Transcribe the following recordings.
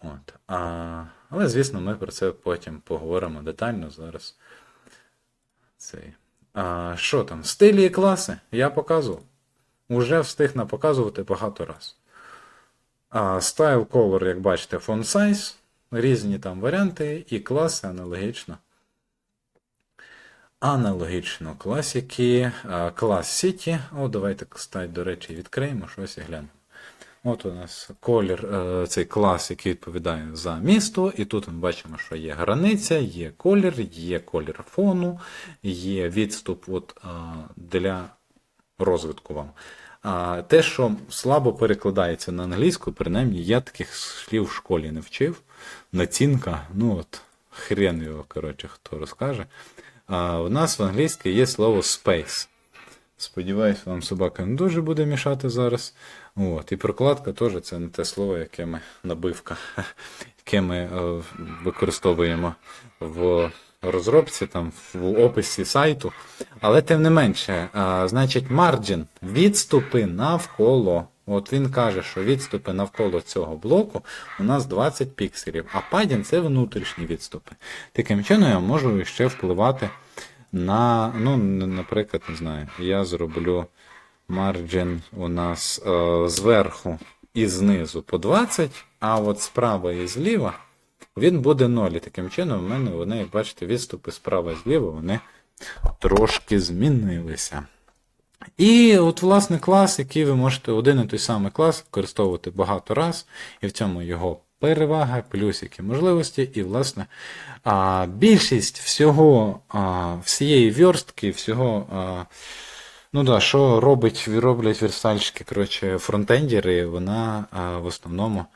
От. А, але, звісно, ми про це потім поговоримо детально зараз. Цей. А, що там? Стилі і класи я показував. Уже встиг напоказувати багато раз. Color, як бачите, font size, різні там варіанти, і класи аналогічно. Аналогічно класики, клас City. О, давайте, кстати, до речі, відкриємо щось і глянемо. От у нас колір, е, цей клас, який відповідає за місто, і тут ми бачимо, що є границя, є колір, є колір фону, є відступ от, е, для розвитку вам. Те, що слабо перекладається на англійську, принаймні я таких слів в школі не вчив. Націнка, ну от, хрен його, коротше, хто розкаже. У нас в англійській є слово space. Сподіваюсь, вам собака не дуже буде мішати зараз. От. І прокладка теж це не те слово, яке ми набивка, яке ми е, використовуємо в розробці, там, в описі сайту. Але тим не менше, а, значить, margin – відступи навколо. От він каже, що відступи навколо цього блоку у нас 20 пікселів, а падін це внутрішні відступи. Таким чином я можу ще впливати на, ну, наприклад, не знаю, я зроблю margin у нас е, зверху і знизу по 20, а от справа і зліва він буде 0. І таким чином, у мене вони, як бачите, відступи справа і зліва, вони трошки змінилися. І от, власне, клас, який ви можете один і той самий клас використовувати багато раз, і в цьому його перевага, плюсики, можливості, і, власне, більшість всього, всієї вірстки, всього. Ну да, що робить, роблять верстальщики, коротше, фронтендери, вона а, в основному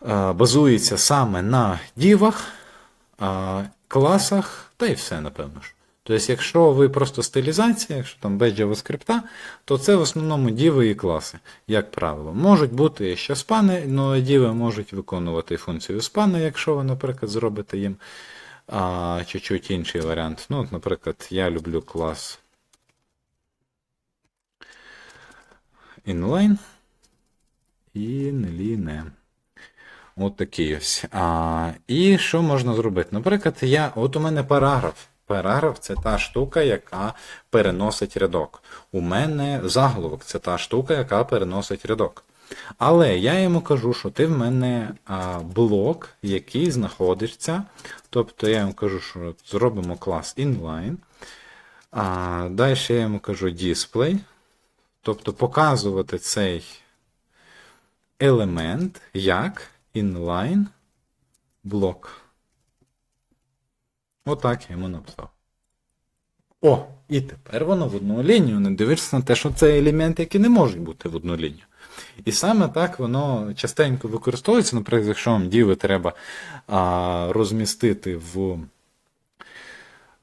а, базується саме на дівах, а, класах, та й все, напевно ж. Тобто, якщо ви просто стилізація, якщо там без JavaScript, то це в основному діви і класи, як правило. Можуть бути ще спани, але діви можуть виконувати функцію спани, якщо ви, наприклад, зробите їм чуть-чуть інший варіант. Ну, от, наприклад, я люблю клас inline і line. От такий ось. А, і що можна зробити? Наприклад, я, от у мене параграф. Параграф це та штука, яка переносить рядок. У мене заголовок це та штука, яка переносить рядок. Але я йому кажу, що ти в мене а, блок, який знаходиться. Тобто я йому кажу, що зробимо клас inline. А, далі я йому кажу display. Тобто показувати цей елемент як inline блок. Отак я йому написав. О, і тепер воно в одну лінію. Не дивишся на те, що це елементи, які не можуть бути в одну лінію. І саме так воно частенько використовується, наприклад, якщо вам діви треба а, розмістити в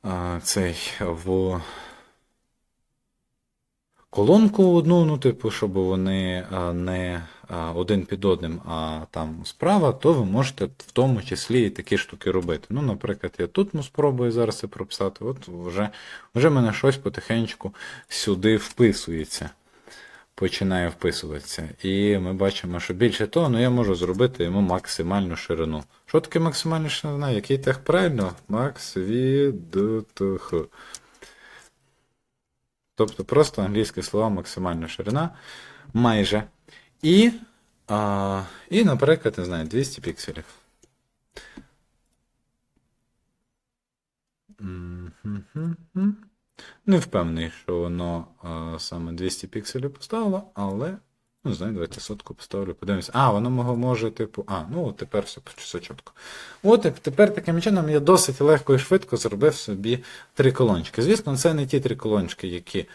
а, цей в колонку одну, ну, типу, щоб вони не один під одним, а там справа, то ви можете в тому числі і такі штуки робити. Ну, наприклад, я тут ну, спробую зараз це прописати, от вже, вже мене щось потихеньку сюди вписується. Починає вписуватися. І ми бачимо, що більше того, ну я можу зробити йому максимальну ширину. Що таке максимальна ширина? Який тех правильно? Макс від ТХ. Тобто просто англійські слова максимальна ширина. Майже. І, а, і наприклад, не знаю, 200 пікселів. Не впевнений, що воно а, саме 200 пікселів поставило, але. Ну, знаю, давайте сотку поставлю, подивимося. А, воно може, типу. А, ну от тепер все, все чітко. От тепер таким чином я досить легко і швидко зробив собі три колончики. Звісно, це не ті три колончики, які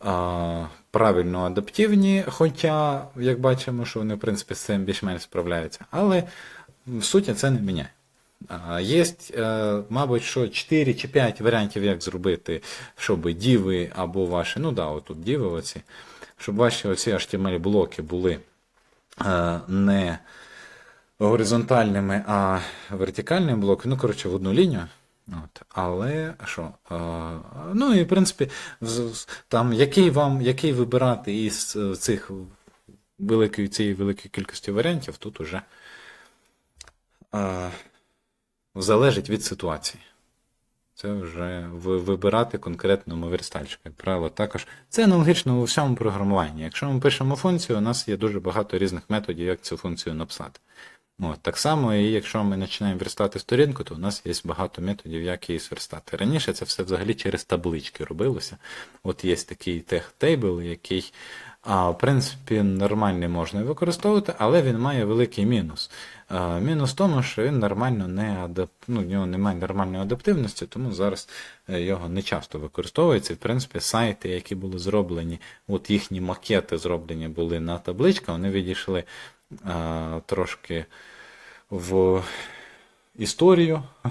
а, правильно адаптивні, хоча, як бачимо, що вони, в принципі, з цим більш-менш справляються. Але в суті це не міняє. Є, е, мабуть, що 4 чи 5 варіантів, як зробити, щоб діви або ваші, ну да, отут діви оці, щоб ваші оці HTML-блоки були е, не горизонтальними, а вертикальними блоками, ну, коротше, в одну лінію. От. Але що? Е, ну і в принципі, там який вам, який вибирати із е, цих великої, цієї великої кількості варіантів, тут уже залежить від ситуації. Це вже вибирати конкретному верстальщику, як правило, також. Це аналогічно у всьому програмуванні. Якщо ми пишемо функцію, у нас є дуже багато різних методів, як цю функцію написати. От, так само, і якщо ми починаємо верстати сторінку, то у нас є багато методів, як її сверстати. Раніше це все взагалі через таблички робилося. От є такий тех-тейбл, який, а, в принципі, нормальний можна використовувати, але він має великий мінус. Мінус в тому, що він нормально не адап... ну, в нього немає нормальної адаптивності, тому зараз е, його не часто використовується. В принципі, сайти, які були зроблені, от їхні макети зроблені були на табличках, вони відійшли а, трошки в історію,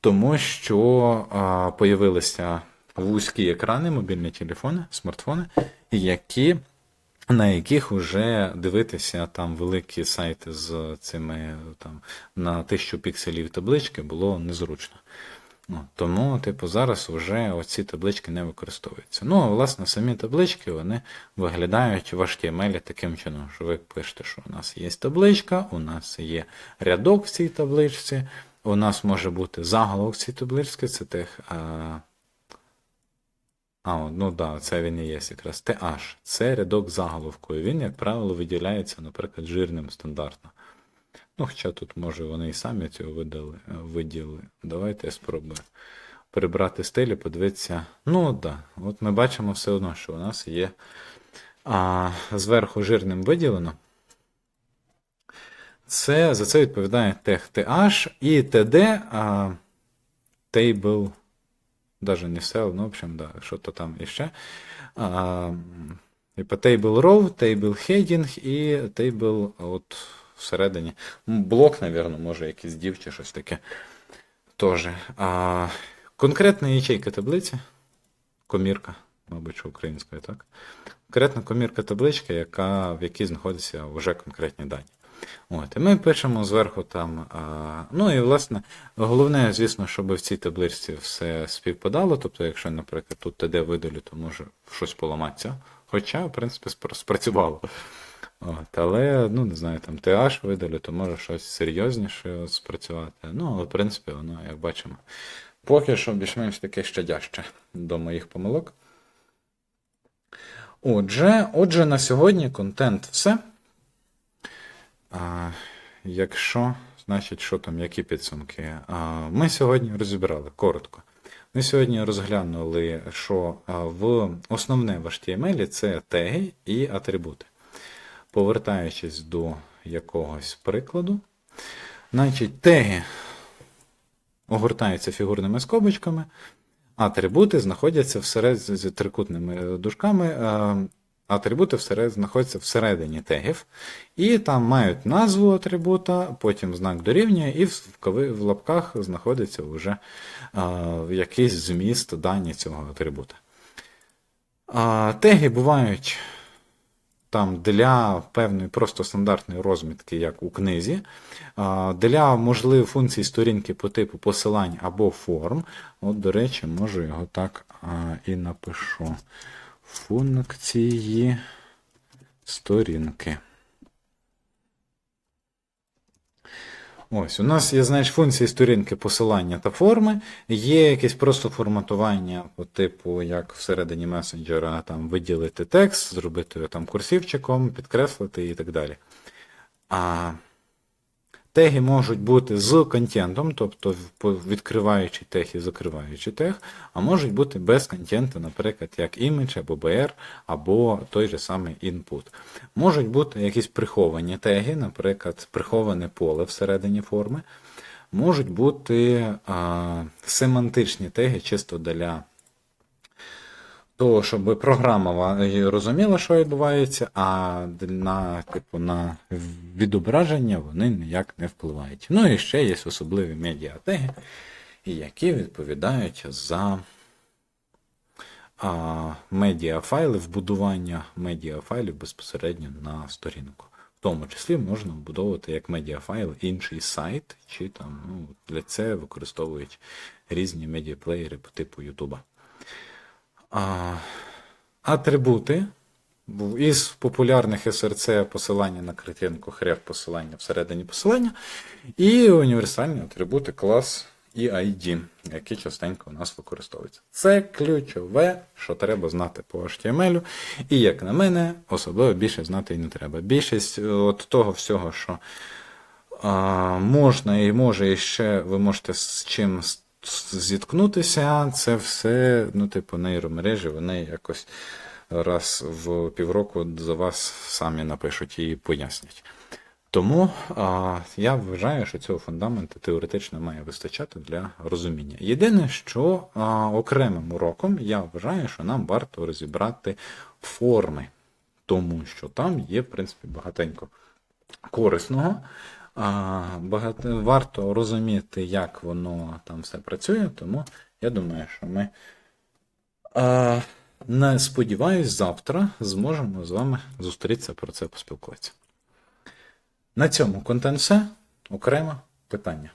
тому що а, появилися вузькі екрани, мобільні телефони, смартфони, які, на яких вже дивитися там великі сайти з цими там, на тисячу пікселів таблички було незручно. Ну, тому, типу, зараз вже оці таблички не використовуються. Ну, а власне, самі таблички вони виглядають в HTML таким чином, що ви пишете, що у нас є табличка, у нас є рядок в цій табличці, у нас може бути заголовок в цій табличці, це тех. А, ну да, це він і є якраз TH. Це рядок заголовкою. Він, як правило, виділяється, наприклад, жирним стандартно. Ну, хоча тут, може, вони і самі цього видали, е, виділи. Давайте я спробую прибрати стиль і подивитися. Ну, так. Да. От ми бачимо все одно, що у нас є а, зверху жирним виділено. Це, за це відповідає тех TH і TD а, table, даже не cell, ну, в общем, да, що то там іще. А, типа table row, table heading і table от всередині. Блок, напевно, може якийсь дів чи щось таке. Тоже. А, конкретна ячейка таблиці, комірка, мабуть, що українською, так? Конкретна комірка таблички, яка, в якій знаходяться вже конкретні дані. От, і ми пишемо зверху там. А, ну і власне, головне, звісно, щоб в цій табличці все співпадало. Тобто, якщо, наприклад, тут ТД видалю, то може щось поламатися. Хоча, в принципі, спрацювало. От, але, ну, не знаю, там TH видалю, то може щось серйозніше спрацювати. Ну, але, в принципі, воно, як бачимо, поки що більш-менш таке щадяще до моїх помилок. Отже, отже, на сьогодні контент все. А, якщо, значить, що там, які підсумки? А, ми сьогодні розібрали коротко. Ми сьогодні розглянули, що в основне в HTML це теги і атрибути. Повертаючись до якогось прикладу, значить, теги огортаються фігурними скобочками, атрибути знаходяться всеред з трикутними дужками. Е, Атрибути всеред, знаходяться всередині тегів, і там мають назву атрибута, потім знак дорівнює, і в, в лапках знаходиться вже а, якийсь зміст дані цього атрибута. А, теги бувають там для певної просто стандартної розмітки, як у книзі, для можливих функцій сторінки по типу посилань або форм. От, до речі, можу його так і напишу. Функції сторінки. Ось, у нас є, знаєш, функції сторінки посилання та форми. Є якесь просто форматування по типу, як всередині месенджера там виділити текст, зробити його там курсивчиком, підкреслити і так далі. А теги можуть бути з контентом, тобто відкриваючи тег і закриваючи тег, а можуть бути без контенту, наприклад, як image або BR, або той же самий input. Можуть бути якісь приховані теги, наприклад, приховане поле всередині форми. Можуть бути а, семантичні теги чисто для того, щоб програма розуміла, що відбувається, а на, типу, на відображення вони ніяк не впливають. Ну і ще є особливі медіатеги, які відповідають за а, медіафайли, вбудування медіафайлів безпосередньо на сторінку. В тому числі можна вбудовувати як медіафайл інший сайт, чи там ну, для це використовують різні медіаплеєри по типу Ютуба. А, атрибути із популярних SRC посилання на картинку, хрер посилання всередині посилання, і універсальні атрибути клас і ID, які частенько у нас використовуються. Це ключове, що треба знати по HTML. І, як на мене, особливо більше знати і не треба. Більшість е, от того всього, що а, можна і може, і ще ви можете з чим зіткнутися, це все, ну, типу, нейромережі, вони якось раз в півроку за вас самі напишуть і пояснять. Тому а, я вважаю, що цього фундаменту теоретично має вистачати для розуміння. Єдине, що а, окремим уроком я вважаю, що нам варто розібрати форми, тому що там є, в принципі, багатенько корисного. Багато, варто розуміти, як воно там все працює, тому я думаю, що ми а, не сподіваюсь, завтра зможемо з вами зустрітися про це поспілкуватися. На цьому контент все. Окремо питання.